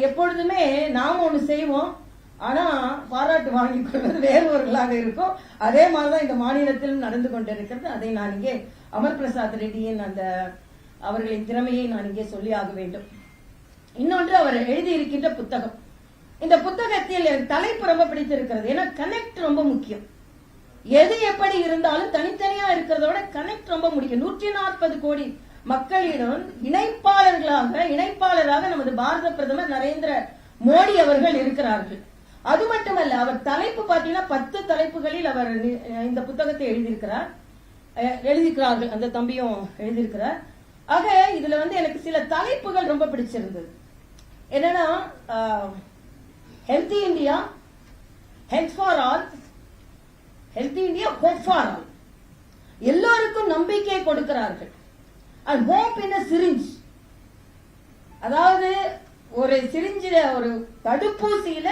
எப்பொழுதுமே நாம் ஒண்ணு செய்வோம். ஆனா பாராட்டு வாங்கிக் கொள்வது வேறொருவர்களாக இருக்கும். அதே மாதிரிதான் இந்த மாநிலத்திலும் நடந்து கொண்டிருக்கிறது. அதை நான் இங்கே அமர் பிரசாத் ரெட்டியின் அந்த அவர்களின் திறமையை நான் இங்கே சொல்லி ஆக வேண்டும். இன்னொன்று அவர் எழுதியிருக்கின்ற புத்தகம். இந்த புத்தகத்தில் தலைப்பு ரொம்ப பிடித்திருக்கிறது. ஏன்னா கனெக்ட் ரொம்ப முக்கியம். எது எப்படி இருந்தாலும் தனித்தனியா இருக்கிறதோட கனெக்ட் ரொம்ப முடிக்கும் நூற்றி நாற்பது கோடி மக்களிடம் இணைப்பாளர்களாக இணைப்பாளராக நமது பாரத பிரதமர் நரேந்திர மோடி அவர்கள் இருக்கிறார்கள். அது மட்டுமல்ல அவர் தலைப்பு பார்த்தீங்கன்னா பத்து தலைப்புகளில் அவர் இந்த புத்தகத்தை எழுதியிருக்கிறார். எழுதியிருக்கிறார்கள் அந்த தம்பியும் எழுதியிருக்கிறார். ஆக இதுல வந்து எனக்கு சில தலைப்புகள் ரொம்ப பிடிச்சிருந்தது. என்னன்னா healthy India health for all healthy India hope for all எல்லோருக்கும் நம்பிக்கை கொடுக்கிறார்கள். And hope in syringe. அதாவது ஒரு சிரிஞ்சில ஒரு தடுப்பூசியில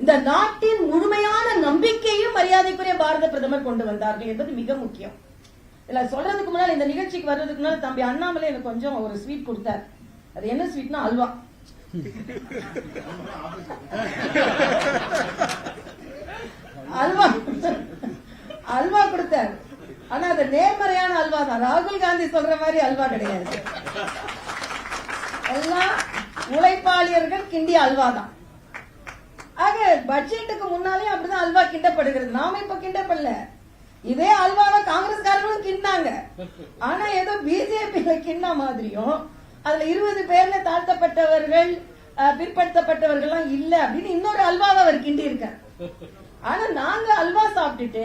இந்த நாட்டின் முழுமையான நம்பிக்கையும் மரியாதைக்குரிய பாரத பிரதமர் கொண்டு வந்தார்கள் என்பது மிக முக்கியம். இல்ல சொல்றதுக்கு முன்னால் இந்த நிகழ்ச்சிக்கு வர்றதுக்கு முன்னால் தம்பி அண்ணாமலை எனக்கு கொஞ்சம் ஒரு ஸ்வீட் கொடுத்தார். அது என்ன ஸ்வீட்னா அல்வா. அல்வா. அல்வா கொடுத்தார். ஆனா அது நேர்மறையான அல்வா தான் ராகுல் காந்தி சொல்ற மாதிரி அல்வா கிடையாது. எல்லாம் உழைப்பாளியர்கள் கிண்டிய அல்வா தான் ஆக பட்ஜெட்டுக்கு முன்னாலே அப்படிதான் அல்வா கிண்டப்படுகிறது. நாம இப்ப கிண்டப்படல. இதே அல்வாவை காங்கிரஸ்காரர்களும் கிண்டாங்க. ஆனா ஏதோ பிஜேபியில கிண்டா மாதிரியும் அதுல இருபது பேர்ல தாழ்த்தப்பட்டவர்கள் பிற்படுத்தப்பட்டவர்கள்லாம் இல்ல அப்படின்னு இன்னொரு அல்வாவை அவர் கிண்டி இருக்கார் ஆனா நாங்க அல்வா சாப்பிட்டுட்டு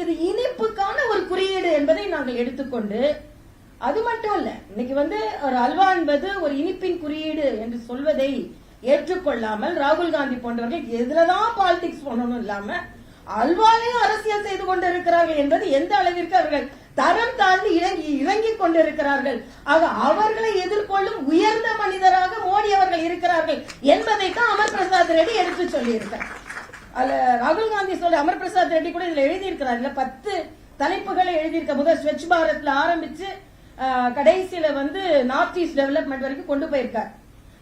இது இனிப்புக்கான ஒரு குறியீடு என்பதை நாங்கள் எடுத்துக்கொண்டு அது மட்டும் இல்ல இன்னைக்கு வந்து ஒரு அல்வா என்பது ஒரு இனிப்பின் குறியீடு என்று சொல்வதை ஏற்றுக்கொள்ளாமல் ராகுல் காந்தி போன்றவர்கள் எதுலதான் பாலிடிக்ஸ் பண்ணணும் இல்லாம அல்வாலையும் அரசியல் செய்து கொண்டு இருக்கிறார்கள் என்பது எந்த அளவிற்கு அவர்கள் தரம் தாழ்ந்து இறங்கி இறங்கிக் கொண்டிருக்கிறார்கள். ஆக அவர்களை எதிர்கொள்ளும் உயர்ந்த மனிதராக மோடி அவர்கள் இருக்கிறார்கள் என்பதை தான் அமர் பிரசாத் ரெட்டி எடுத்து சொல்லியிருக்கிறார். அதுல ராகுல் காந்தி சொல்ற அமர் பிரசாத் ரெட்டி கூட இதுல எழுதியிருக்கிறார். இல்ல பத்து தலைப்புகளை எழுதியிருக்க முதல் ஸ்வச் பாரத்ல ஆரம்பிச்சு கடைசியில வந்து நார்த் ஈஸ்ட் டெவலப்மெண்ட் வரைக்கும் கொண்டு போயிருக்கார்.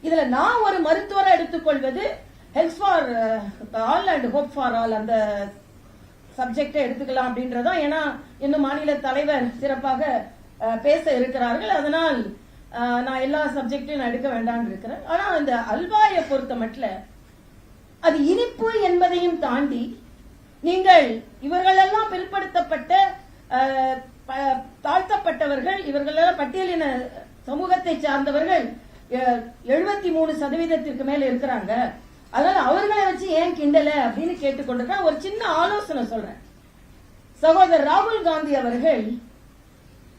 இதுல நான் ஒரு மருத்துவரை எடுத்துக்கொள்வது health for all and hope for all அந்த சப்ஜெக்டை எடுத்துக்கலாம் அப்படின்றதா ஏன்னா இன்னும் மாநில தலைவர் சிறப்பாக பேச இருக்கிறார்கள். அதனால் நான் எல்லா சப்ஜெக்டையும் நான் எடுக்க வேண்டாம்னு இருக்கிறேன். ஆனா இந்த அல்வாயை பொறுத்த மட்டும் அது இனிப்பு என்பதையும் தாண்டி நீங்கள் இவர்களெல்லாம் பிற்படுத்தப்பட்ட தாழ்த்தப்பட்டவர்கள் இவர்களெல்லாம் பட்டியலின சமூகத்தை சார்ந்தவர்கள் எழுபத்தி மூணு சதவீதத்திற்கு மேல இருக்கிறாங்க. அதனால அவர்களை வச்சு ஏன் கிண்டல அப்படின்னு கேட்டுக்கொண்டிருக்க ஒரு சின்ன ஆலோசனை சொல்றேன். சகோதரர் ராகுல் காந்தி அவர்கள்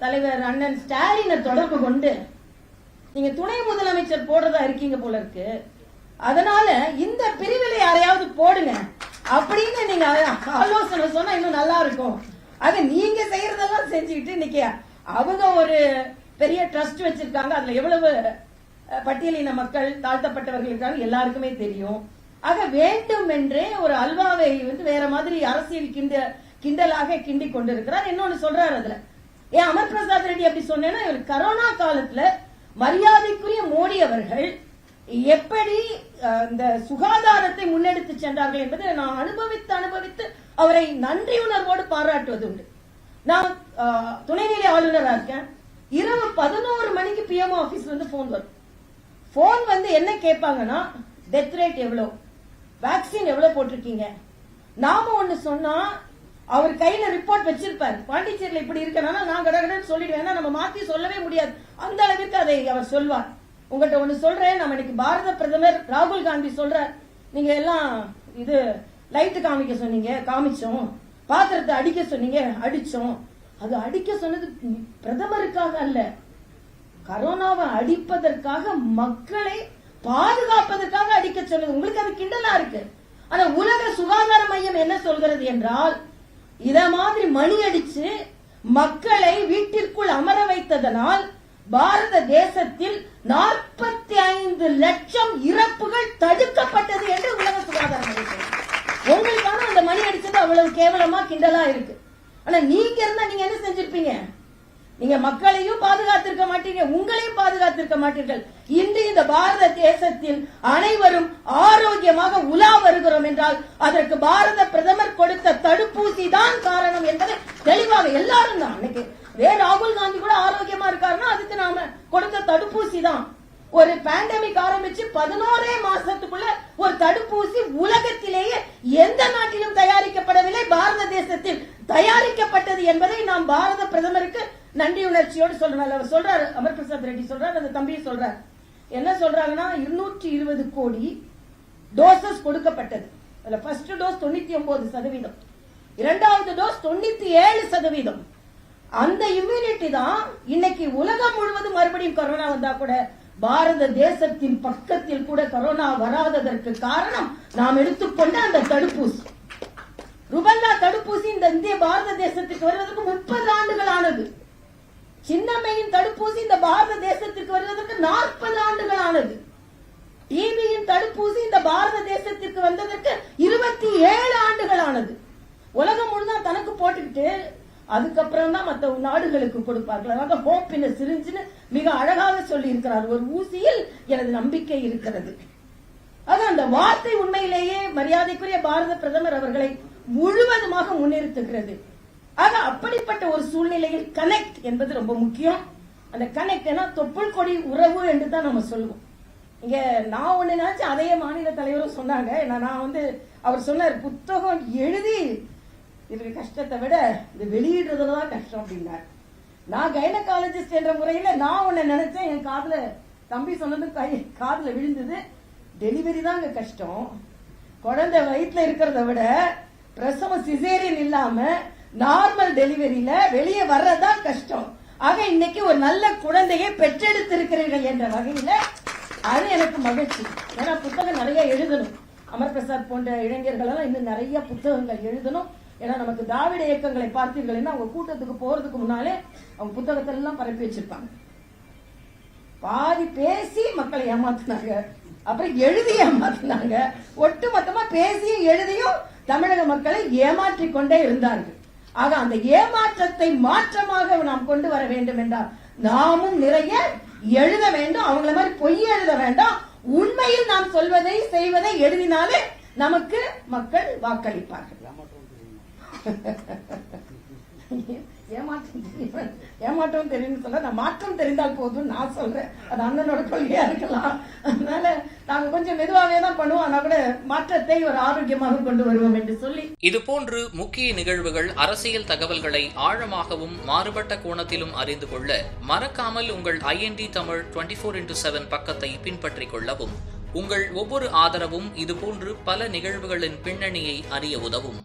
தலைவர் அண்ணன் ஸ்டாலினை தொடர்பு கொண்டு நீங்க துணை முதலமைச்சர் போடுறதா இருக்கீங்க போல இருக்கு. அதனால இந்த அப்படின்னு நீங்க ஆலோசனை சொன்னா இன்னும் நல்லா இருக்கும். அது நீங்க செய்யறதெல்லாம் செஞ்சுக்கிட்டு இன்னைக்கு அவங்க ஒரு பெரிய ட்ரஸ்ட் வச்சிருக்காங்க. அதுல எவ்வளவு பட்டியலின மக்கள் தாழ்த்தப்பட்டவர்கள் இருக்காங்க எல்லாருக்குமே தெரியும். ஆக வேண்டும் என்றே ஒரு அல்வாவை வந்து வேற மாதிரி அரசியல் கிண்ட கிண்டலாக கிண்டி கொண்டிருக்கிறார். இன்னொன்னு சொல்றாரு அதுல. ஏன் அமர் பிரசாத் ரெட்டி அப்படி சொன்னேன்னா இவர் கரோனா காலத்துல மரியாதைக்குரிய மோடி அவர்கள் எப்படி இந்த சுகாதாரத்தை முன்னெடுத்து சென்றார்கள் என்பதை நான் அனுபவித்து அனுபவித்து அவரை நன்றி உணர்வோடு பாராட்டுவது உண்டு. நான் துணைநிலை ஆளுநராக இருக்கேன். இரவு பதினோரு மணிக்கு பிஎம் ஆபீஸ்ல இருந்து போன் வரும். போன் வந்து என்ன கேட்பாங்கன்னா டெத் ரேட் எவ்வளோ? வேக்சின் எவ்வளோ போட்டிருக்கீங்க? நாம ஒண்ணு சொன்னா அவர் கையில ரிப்போர்ட் வச்சிருப்பார். பாண்டிச்சேரியில இப்படி இருக்கனால நான் கடகடன்னு சொல்லிடுவேன். நம்ம மாத்தி சொல்லவே முடியாது. அந்த அளவிற்கு அதை அவர் சொல்வார். உங்கள்கிட்ட ஒன்று சொல்கிறேன் நம்ம இன்னைக்கு பாரத பிரதமர் ராகுல் காந்தி சொல்றார் நீங்கள் எல்லாம் இது லைட்டு காமிக்க சொன்னீங்க காமிச்சோம். பாத்திரத்தை அடிக்க சொன்னீங்க அடித்தோம் அது அடிக்க சொன்னது பிரதமருக்காக அல்ல. கரோனாவை அடிப்பதற்காக மக்களை பாதுகாப்பதற்காக அடிக்க சொன்னது. உங்களுக்கு அது கிண்டலா இருக்கு. ஆனா உலக சுகாதார மையம் என்ன சொல்கிறது என்றால் இத மாதிரி மணி அடிச்சு மக்களை வீட்டிற்குள் அமர வைத்ததனால் பாரத தேசத்தில் நாற்பத்தி ஐந்து லட்சம் இறப்புகள் தடுக்கப்பட்டது என்று உலக சுகாதார அமைப்பு உங்களுக்கான அந்த மணி அடிச்சது அவ்வளவு கேவலமா கிண்டலா இருக்கு. ஆனா நீங்க இருந்தா நீங்க என்ன செஞ்சிருப்பீங்க? நீங்க மக்களையும் பாதுகாத்திருக்க மாட்டீங்க உங்களையும் பாதுகாத்திருக்க மாட்டீர்கள். இன்று இந்த பாரத தேசத்தில் அனைவரும் ஆரோக்கியமாக உலா வருகிறோம் என்றால் அதற்கு பாரத பிரதமர் கொடுத்த தடுப்பூசி தான் காரணம் என்பதை தெளிவாக எல்லாரும் தான். அன்னைக்கு வே ராகுல் காந்தி கூட ஆரோக்கியமா இருக்காருன்னா அதுக்கு நாம கொடுத்த தடுப்பூசி தான் ஒரு பேண்டமிக் ஆரம்பிச்சு பதினோரே மாசத்துக்குள்ள ஒரு தடுப்பூசி உலகத்திலேயே எந்த நாட்டிலும் தயாரிக்கப்படவில்லை பாரத தேசத்தில் தயாரிக்கப்பட்டது என்பதை நாம் பாரத பிரதமருக்கு நன்றி உணர்ச்சியோடு சொல்றோம் அவர் சொல்றாரு அமர் பிரசாத் ரெட்டி சொல்றாரு அந்த தம்பி சொல்றாரு. என்ன சொல்றாங்கன்னா இருநூற்றி இருபது கோடி டோசஸ் கொடுக்கப்பட்டது. அதுல ஃபர்ஸ்ட் டோஸ் தொண்ணூத்தி ஒன்பது சதவீதம். இரண்டாவது டோஸ் தொண்ணூத்தி ஏழு சதவீதம். அந்த இம்யூனிட்டி தான் இன்னைக்கு உலகம் முழுவதும் மறுபடியும் கொரோனா வந்தா கூட பாரத தேசத்தின் பக்கத்தில் கூட கொரோனா வராததற்கு காரணம் நாம் எடுத்துக்கொண்ட அந்த தடுப்பூசி. ருபல்லா தடுப்பூசி இந்த இந்திய பாரத தேசத்துக்கு வருவதற்கு முப்பது ஆண்டுகள் ஆனது. சின்னம்மையின் தடுப்பூசி இந்த பாரத தேசத்திற்கு வருவதற்கு நாற்பது ஆண்டுகள் ஆனது. டிபியின் தடுப்பூசி இந்த பாரத தேசத்திற்கு வந்ததற்கு இருபத்தி ஏழு ஆண்டுகள் ஆனது. உலகம் முழுதான் தனக்கு போட்டுக்கிட்டு அதுக்கப்புறம் தான் மற்ற நாடுகளுக்கு கொடுப்பார்கள். அதாவது ஹோப் இன் சிரிஞ்சுன்னு மிக அழகாக சொல்லி இருக்கிறார் ஒரு ஊசியில் எனது நம்பிக்கை இருக்கிறது. அது அந்த வார்த்தை உண்மையிலேயே மரியாதைக்குரிய பாரத பிரதமர் அவர்களை முழுவதுமாக முன்னிறுத்துகிறது. ஆக அப்படிப்பட்ட ஒரு சூழ்நிலையில் கனெக்ட் என்பது ரொம்ப முக்கியம். அந்த கனெக்ட் ஏன்னா தொப்புள் கொடி உறவு என்று தான் நம்ம சொல்லுவோம். இங்க நான் ஒண்ணு நினைச்சு அதையே மாநில தலைவரும் சொன்னாங்க. ஏன்னா நான் வந்து அவர் சொன்னார் புத்தகம் எழுதி இதுக்கு கஷ்டத்தை விட இது வெளியிடுறதுல தான் கஷ்டம் அப்படின்னார். நான் கைனகாலஜிஸ்ட் என்ற முறையில நான் உன்னை நினைச்சேன் என் காதுல தம்பி சொன்னது கை காதுல விழுந்தது. டெலிவரி தான் இங்க கஷ்டம். குழந்தை வயிற்றுல இருக்கிறத விட பிரசவம் சிசேரியன் இல்லாம நார்மல் டெலிவரியில வெளியே வர்றதுதான் கஷ்டம். ஆக இன்னைக்கு ஒரு நல்ல குழந்தையை பெற்றெடுத்திருக்கிறீர்கள் என்ற வகையில அது எனக்கு மகிழ்ச்சி. ஏன்னா புத்தகம் நிறைய எழுதணும். அமர் பிரசாத் போன்ற இளைஞர்கள் எல்லாம் இன்னும் நிறைய புத்தகங்கள் எழுதணும். ஏன்னா நமக்கு திராவிட இயக்கங்களை பார்த்தீர்கள்னா அவங்க கூட்டத்துக்கு போறதுக்கு முன்னாலே அவங்க புத்தகத்தை எல்லாம் பரப்பி வச்சிருப்பாங்க. பாதி பேசி மக்களை ஏமாத்தினாங்க. அப்புறம் எழுதி ஏமாத்தினாங்க. ஒட்டு மொத்தமா பேசியும் எழுதியும் தமிழக மக்களை ஏமாற்றி கொண்டே இருந்தார்கள். ஆக அந்த ஏமாற்றத்தை மாற்றமாக நாம் கொண்டு வர வேண்டும் என்றால் நாமும் நிறைய எழுத வேண்டும். அவங்கள மாதிரி பொய் எழுத வேண்டாம். உண்மையில் நாம் சொல்வதை செய்வதை எழுதினாலே நமக்கு மக்கள் வாக்களிப்பார்கள். ஏமாற்றம் ஏமாற்றம் தெரியும் சொல்ல நான் மாற்றம் தெரிந்தால் போதும் நான் சொல்றேன். அது அண்ணனோட கொள்கையா இருக்கலாம். அதனால நாங்க கொஞ்சம் மெதுவாகவே தான் பண்ணுவோம். ஆனா கூட மாற்றத்தை ஒரு ஆரோக்கியமாக கொண்டு வருவோம் என்று சொல்லி. இதுபோன்று முக்கிய நிகழ்வுகள் அரசியல் தகவல்களை ஆழமாகவும் மாறுபட்ட கோணத்திலும் அறிந்து கொள்ள மறக்காமல் உங்கள் IND Tamil twenty four into seven பக்கத்தை பின்பற்றிக் கொள்ளவும். உங்கள் ஒவ்வொரு ஆதரவும் இதுபோன்று பல நிகழ்வுகளின் பின்னணியை அறிய உதவும்.